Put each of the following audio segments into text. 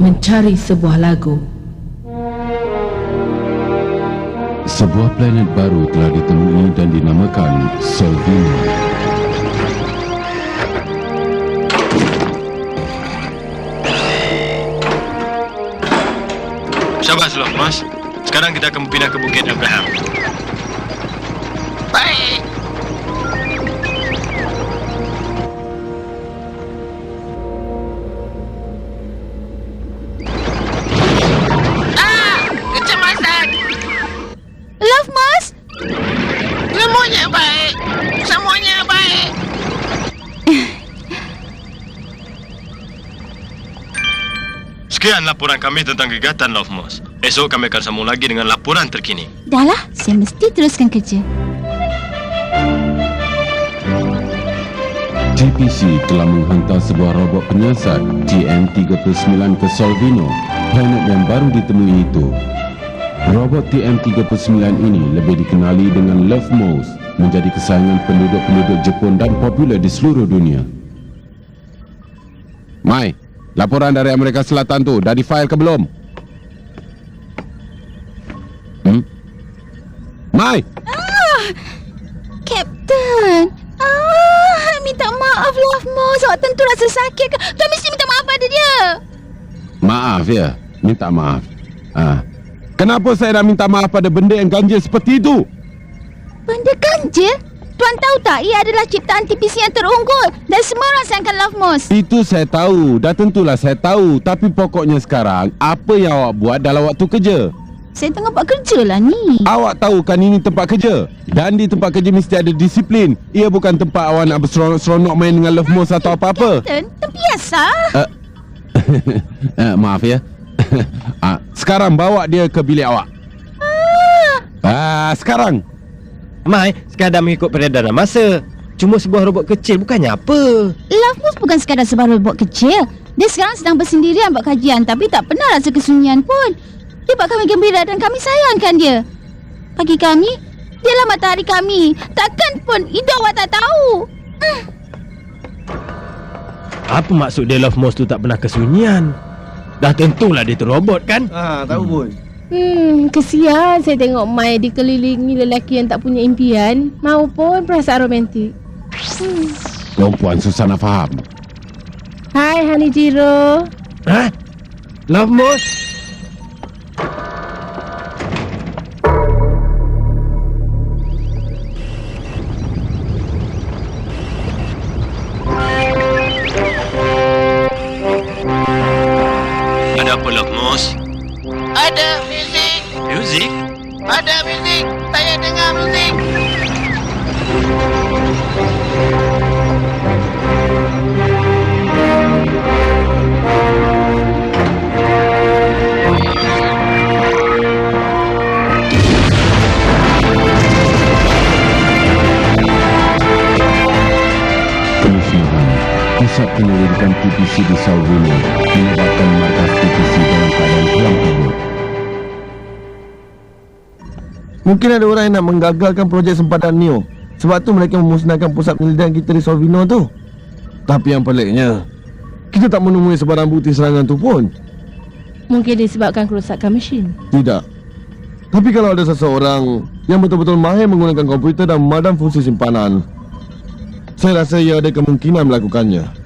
mencari sebuah lagu. Sebuah planet baru telah ditemui dan dinamakan Solvino. Syabas loh, Mas. Sekarang kita akan pindah ke Bukit Abraham. Sekian laporan kami tentang gigatan Love Moss. Esok kami akan sambung lagi dengan laporan terkini. Dah lah, saya mesti teruskan kerja. TPC telah menghantar sebuah robot penyiasat TM-39 ke Solvino, planet yang baru ditemui itu. Robot TM-39 ini lebih dikenali dengan Love Mouse, menjadi kesayangan penduduk-penduduk Jepun dan popular di seluruh dunia. Mai, laporan dari Amerika Selatan tu dah di-file ke belum? Hmm? Mai! Captain! Ah, minta maaf Love Moss. Awak tentu rasa sakit ke? Tuan mesti minta maaf pada dia. Maaf ya, minta maaf. Ah. Kenapa saya nak minta maaf pada benda yang ganjil seperti itu? Benda ganjil? Tuan tahu tak, ia adalah ciptaan TPC yang terunggul dan semua orang sayangkan Love Moss. Itu saya tahu, dah tentulah saya tahu. Tapi pokoknya sekarang, apa yang awak buat dalam waktu kerja? Saya tengah buat kerja lah ni. Awak tahu kan ini tempat kerja? Dan di tempat kerja mesti ada disiplin. Ia bukan tempat awak nak berseronok-seronok main dengan Love Mouse atau apa-apa. Captain, terbiasa. uh, maaf ya. ah, sekarang bawa dia ke bilik awak. Ah, sekarang. Mai, sekadar mengikut peredaran masa. Cuma sebuah robot kecil bukannya apa. Love Moss bukan sekadar sebuah robot kecil. Dia sekarang sedang bersendirian buat kajian tapi tak pernah rasa kesunyian pun. Dia buat kami gembira dan kami sayangkan dia. Bagi kami, dialah matahari kami. Takkan pun Ida awak tak tahu. Apa maksud dia Love Mouse tu tak pernah kesunyian? Dah tentulah dia tu robot kan? Ah, tahu pun. Hmm, kesian saya tengok Mai dikelilingi lelaki yang tak punya impian maupun perasaan romantik. Perempuan susah nak faham. Hai Hanijiro. Ha? Love Mouse? TPC di Salvino menyebabkan markas TPC dalam keadaan hilang kabut. Mungkin ada orang yang nak menggagalkan projek sempadan Neo. Sebab tu mereka memusnahkan pusat penyelidikan kita di Solvino tu. Tapi yang peliknya, kita tak menemui sebarang bukti serangan tu pun. Mungkin disebabkan kerosakan mesin. Tidak. Tapi kalau ada seseorang yang betul-betul mahir menggunakan komputer dan memadam fungsi simpanan, saya rasa ia ada kemungkinan melakukannya.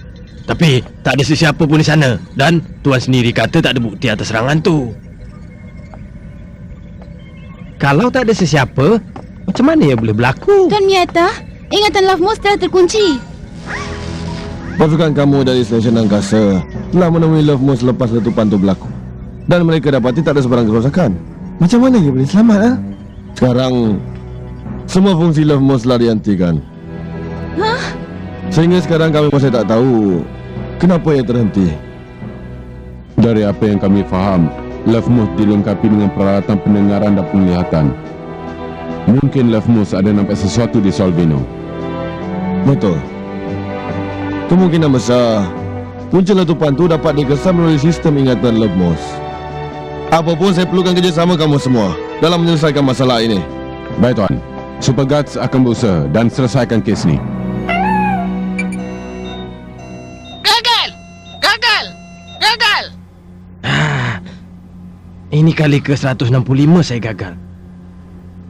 Tapi tak ada sesiapa pun di sana. Dan tuan sendiri kata tak ada bukti atas serangan tu. Kalau tak ada sesiapa, macam mana ia boleh berlaku? Tuan Miata, ingatan Love Moss telah terkunci. Pasukan kamu dari stesen angkasa telah menemui Love Moon selepas letupan itu berlaku. Dan mereka dapati tak ada sebarang kerosakan. Macam mana ia boleh selamat, ha? Sekarang, semua fungsi Love Moon telah dihentikan. Hah? Sehingga sekarang kami masih tak tahu kenapa ia terhenti. Dari apa yang kami faham, Moose dilengkapi dengan peralatan pendengaran dan penglihatan. Mungkin Moose ada nampak sesuatu di Solvino. Betul. Kemungkinan besar, punca letupan itu dapat dikesan melalui sistem ingatan Moon. Apapun saya perlukan kerjasama kamu semua dalam menyelesaikan masalah ini. Baik Tuan, Super akan berusaha dan selesaikan kes ni. Ini kali ke 165 saya gagal.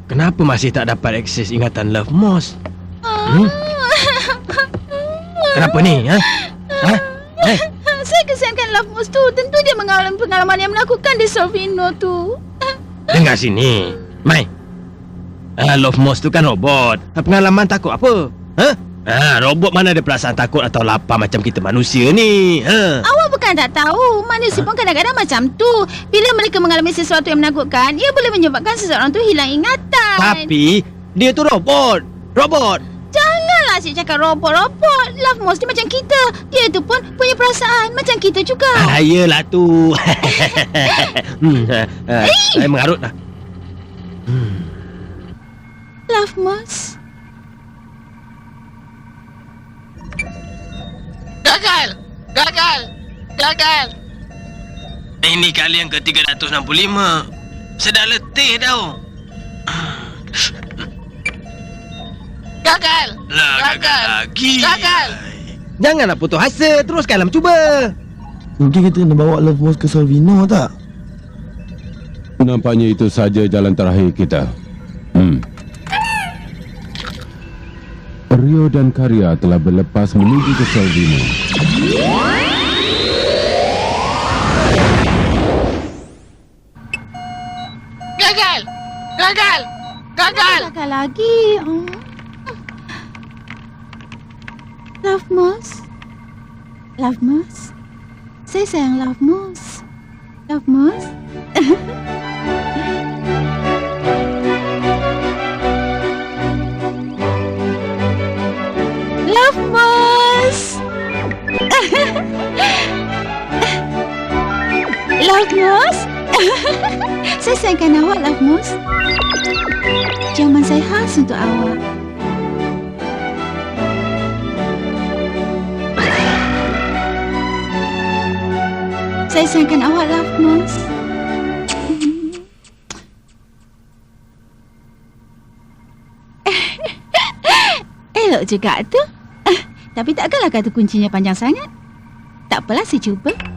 Kenapa masih tak dapat akses ingatan Love Moss? Hmm? Kenapa ni? Ha? Ha? Eh, Saya kesiankan Love Moose tu. Tentu dia mengalami pengalaman yang menakutkan di Solvino tu. dengar sini. Mai. Ah, Love Moss tu kan robot. Pengalaman takut apa? Ha? Ah, robot mana ada perasaan takut atau lapar macam kita manusia ni? Ha? Awak bukan tak tahu. Manusia pun kadang-kadang macam tu. Bila mereka mengalami sesuatu yang menakutkan, ia boleh menyebabkan seseorang tu hilang ingatan. Tapi dia tu robot. Robot. Janganlah asyik cakap robot-robot. Love Moose ni macam kita. Dia tu pun punya perasaan macam kita juga. Ah, yelah tu. hmm, ah, ah, saya mengarut dah. Love Moose. Gagal! Gagal! Gagal! Ini kali yang ke-365. Saya dah letih tau. Gagal! Lah, gagal Gagal. lagi. Gagal! Janganlah putus asa. Teruskanlah mencuba. Mungkin kita kena bawa Love Moss ke Solvino tak? Nampaknya itu saja jalan terakhir kita. Hmm. Rio dan Karya telah berlepas menuju ke Salvino. Gagal! Gagal! Gagal! Gagal lagi. Oh. Love Moose. Love Moose. Saya sayang Love Moose. Love Moose. Moose. saya sayangkan awak, Moose. Jaman saya khas untuk awak. Saya sayangkan awak, Moose. Elok juga tu. Tapi takkanlah kata kuncinya panjang sangat. Tak apalah, saya cuba.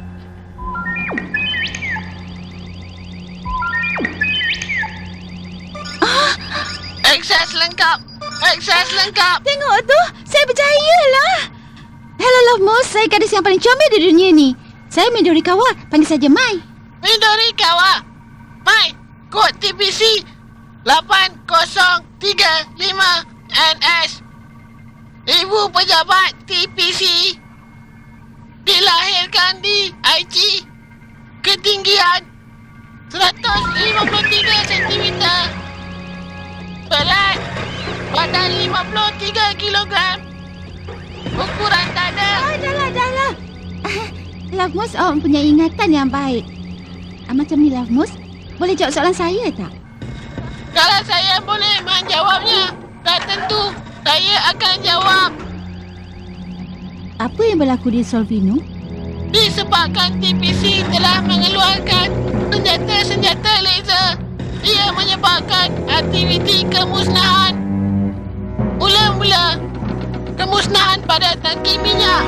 Akses lengkap! Akses lengkap! Tengok tu, saya percayalah. Hello Love Moose, saya gadis yang paling comel di dunia ni. Saya Midori Kawa, panggil saja Mai. Midori kawa! Mai! Kod TPC 8035NS Ibu pejabat TPC Dilahirkan di IG Ketinggian 153 cm Berat Badan 53 kg Ukuran dada Ah, dah lah, dah lah. Moose, awak mempunyai ingatan yang baik. Ah, macam ni Moose, boleh jawab soalan saya tak? Kalau saya boleh menjawabnya Tak tentu Saya akan jawab Apa yang berlaku di Solvino? Disebabkan TPC telah mengeluarkan senjata-senjata laser Ia menyebabkan aktiviti kemusnahan Mula-mula Kemusnahan pada tangki minyak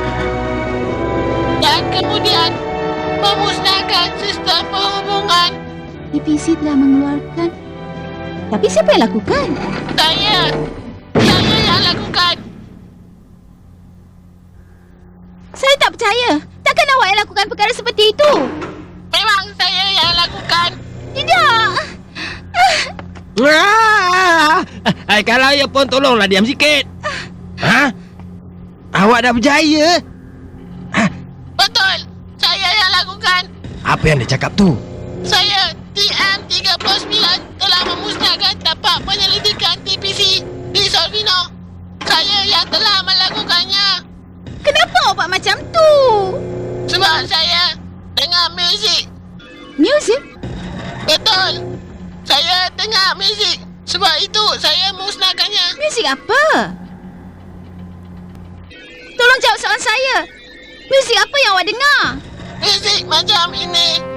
Dan kemudian Memusnahkan sistem perhubungan DPC telah mengeluarkan. Tapi siapa yang lakukan? Saya Saya yang lakukan Saya tak percaya. Takkan awak yang lakukan perkara seperti itu? Memang saya yang lakukan Tidak. Ah! Hai, kalau ya pun tolonglah diam sikit. Ha? Awak dah berjaya? Betul Saya yang lakukan Apa yang dia cakap tu? Dengar muzik. Sebab itu saya musnahkannya. Muzik apa? Tolong jawab soalan saya. Muzik apa yang awak dengar? Muzik macam ini.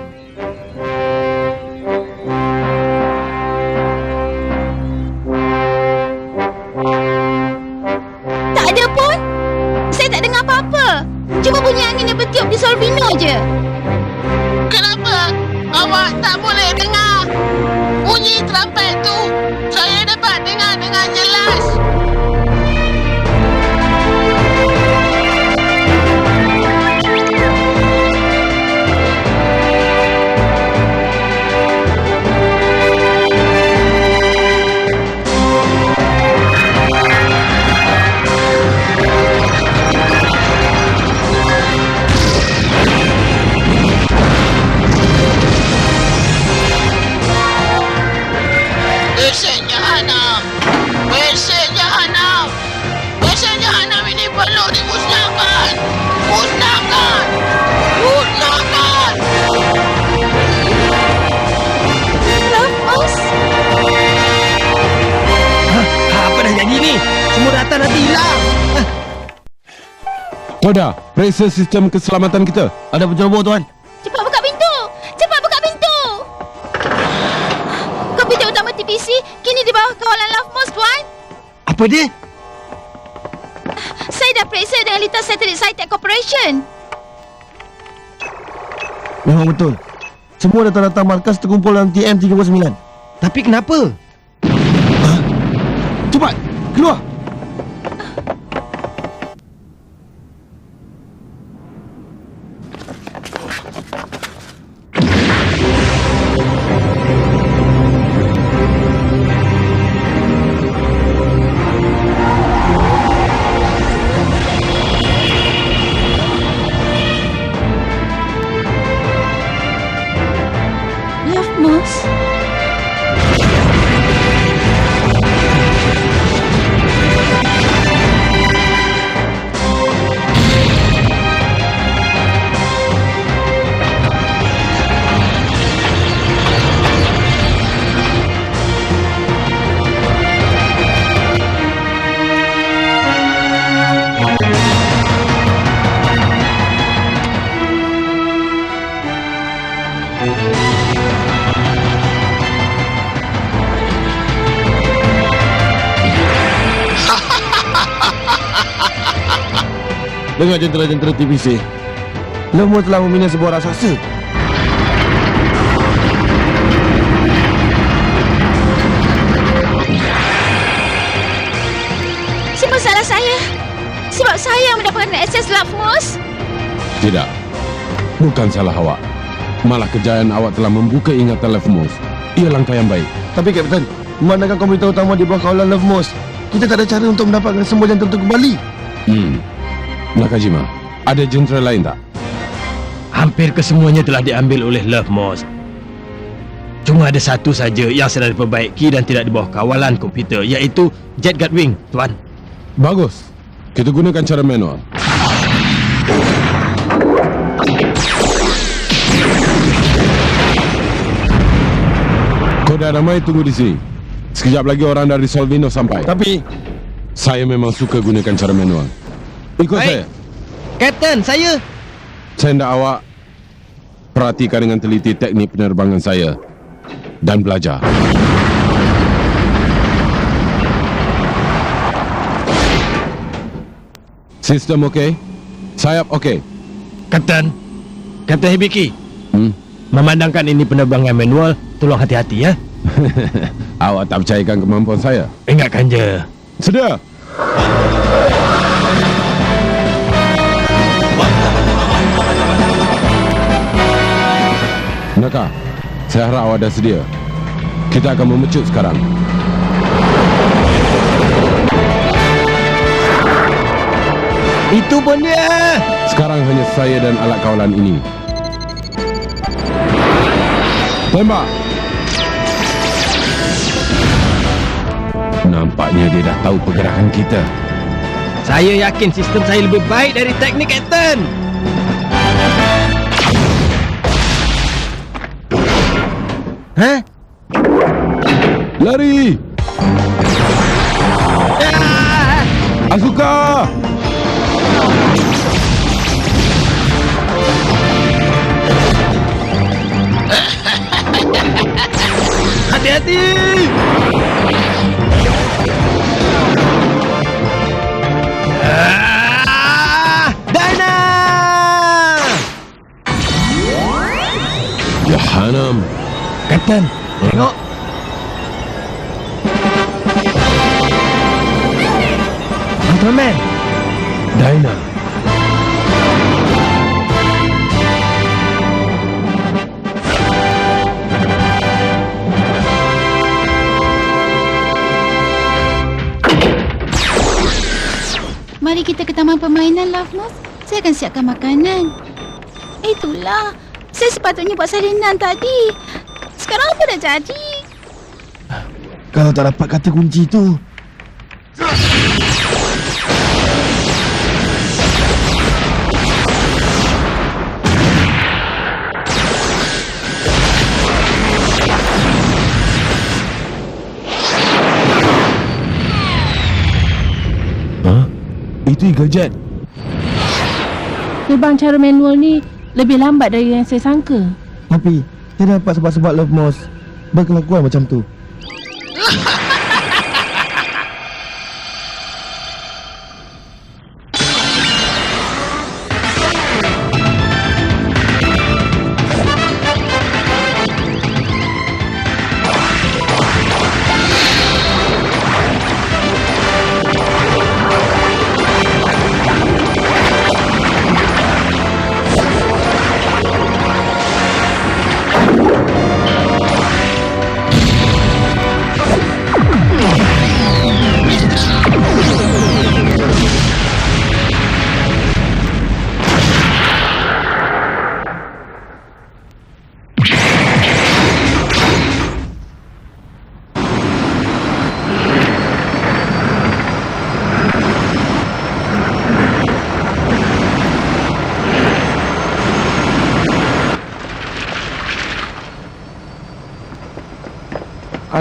Koda, periksa sistem keselamatan kita. Ada penceroboh tuan. Cepat buka pintu! Cepat buka pintu! Komputer utama TPC kini di bawah kawalan Lovemos, Tuan. Apa dia? Saya dah periksa dengan litar satelit Scitek Corporation. Memang betul. Semua data-data markas terkumpul dalam TM39. Tapi kenapa? Cepat, keluar. Dengar jentera-jentera TVC. Lemur telah membina sebuah raksasa. Semua salah saya. Sebab saya mendapatkan akses Lovemos. Tidak. Bukan salah awak. Malah kejayaan awak telah membuka ingatan Lefmos. Ia langkah yang baik. Tapi Kapten, memandangkan komputer utama di bawah kawalan Lovemos, kita tak ada cara untuk mendapatkan semua jentera itu kembali. Hmm. Nakajima, ada jentera lain tak? Hampir kesemuanya telah diambil oleh Love Moss. Cuma ada satu saja yang sedang diperbaiki dan tidak di bawah kawalan komputer iaitu Jet Guard Wing, Tuan. Bagus. Kita gunakan cara manual. Kau dah ramai tunggu di sini. Sekejap lagi orang dari Solvino sampai. Tapi, Saya memang suka gunakan cara manual. Ikut Baik. saya. Kapten, saya. Saya hendak awak perhatikan dengan teliti teknik penerbangan saya dan belajar. Sistem okey? Sayap okey? Kapten. Kapten Hibiki. Hmm? Memandangkan ini penerbangan manual, tolong hati-hati ya. Awak tak percayakan kemampuan saya? Ingatkan je. Sedia? Naka, saya harap awak dah sedia. Kita akan memecut sekarang. Itu pun dia. Sekarang hanya saya dan alat kawalan ini. Tembak! Nampaknya dia dah tahu pergerakan kita. Saya yakin sistem saya lebih baik dari teknik Kapten. Hah? Lari! Asuka! Hati-hati! Kapten, tengok. Ultraman. Dinah! Mari kita ke taman permainan, Lovemos. Saya akan siapkan makanan. Itulah. Saya sepatutnya buat salinan tadi. Sekarang apa dah jadi? kalau tak dapat kata kunci tu, Ha? Itu Eagle Jet. Gerbang cara manual ni lebih lambat dari yang saya sangka. Tapi, saya dapat sebab-sebab Love Moss berkelakuan macam tu.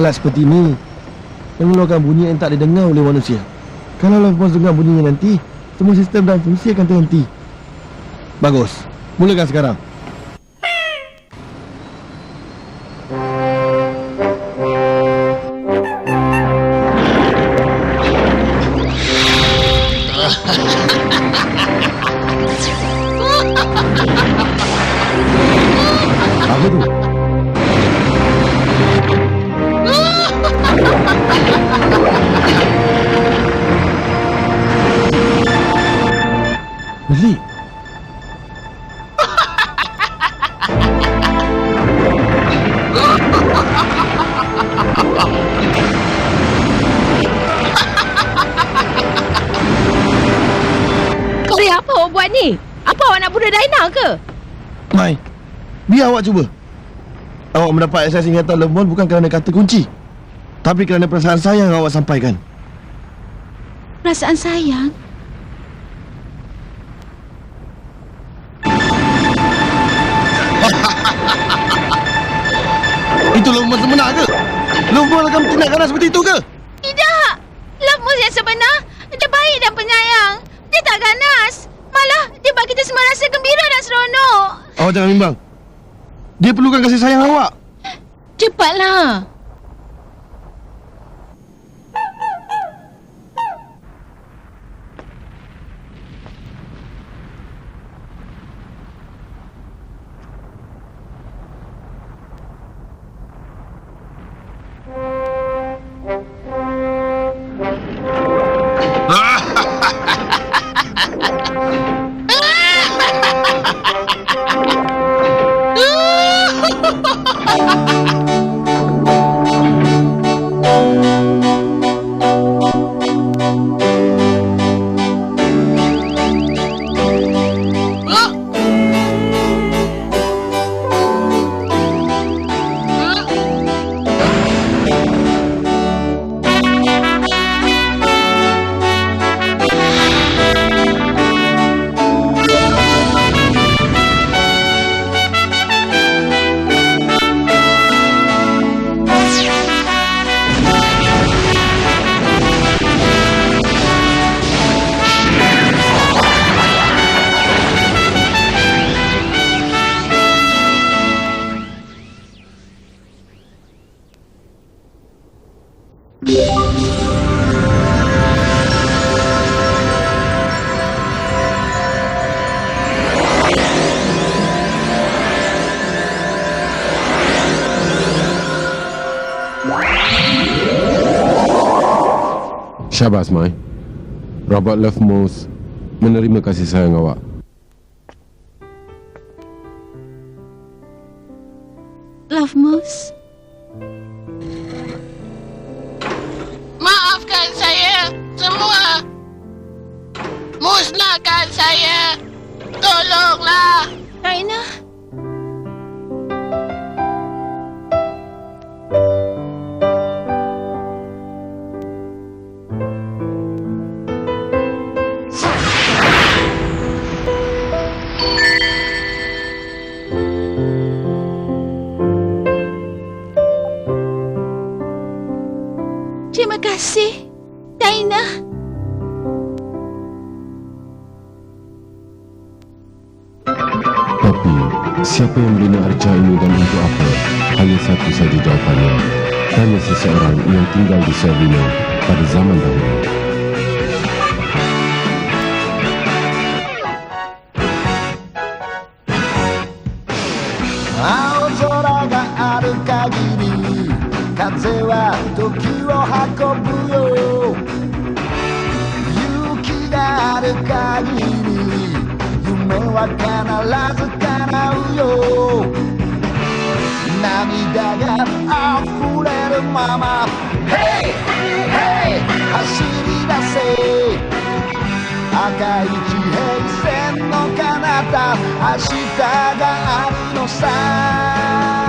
Alat seperti ini mengeluarkan bunyi yang tak didengar oleh manusia. Kalau Moss dengar bunyinya nanti, semua sistem dan fungsi akan terhenti. Bagus. Mulakan sekarang. Apa tu? Beli. Kau ni apa awak buat ni? Apa awak nak bunuh Daina ke? Mai, biar awak cuba. Awak mendapat akses ingatan Moss bukan kerana kata kunci. Tapi kerana perasaan sayang yang awak sampaikan. Perasaan sayang. Moss akan tindakan seperti itu ke? Tidak. Love Moose yang sebenar, dia baik dan penyayang. Dia tak ganas. Malah, dia buat kita semua rasa gembira dan seronok. Awak jangan bimbang. Dia perlukan kasih sayang awak. Cepatlah. Syabas, Mai. Robot Love Moss menerima kasih sayang awak. Love Moose. Yang tinggal di Servino pada zaman dahulu. Hey! Hey! 走り出せ赤い地平線の彼方明日があるのさ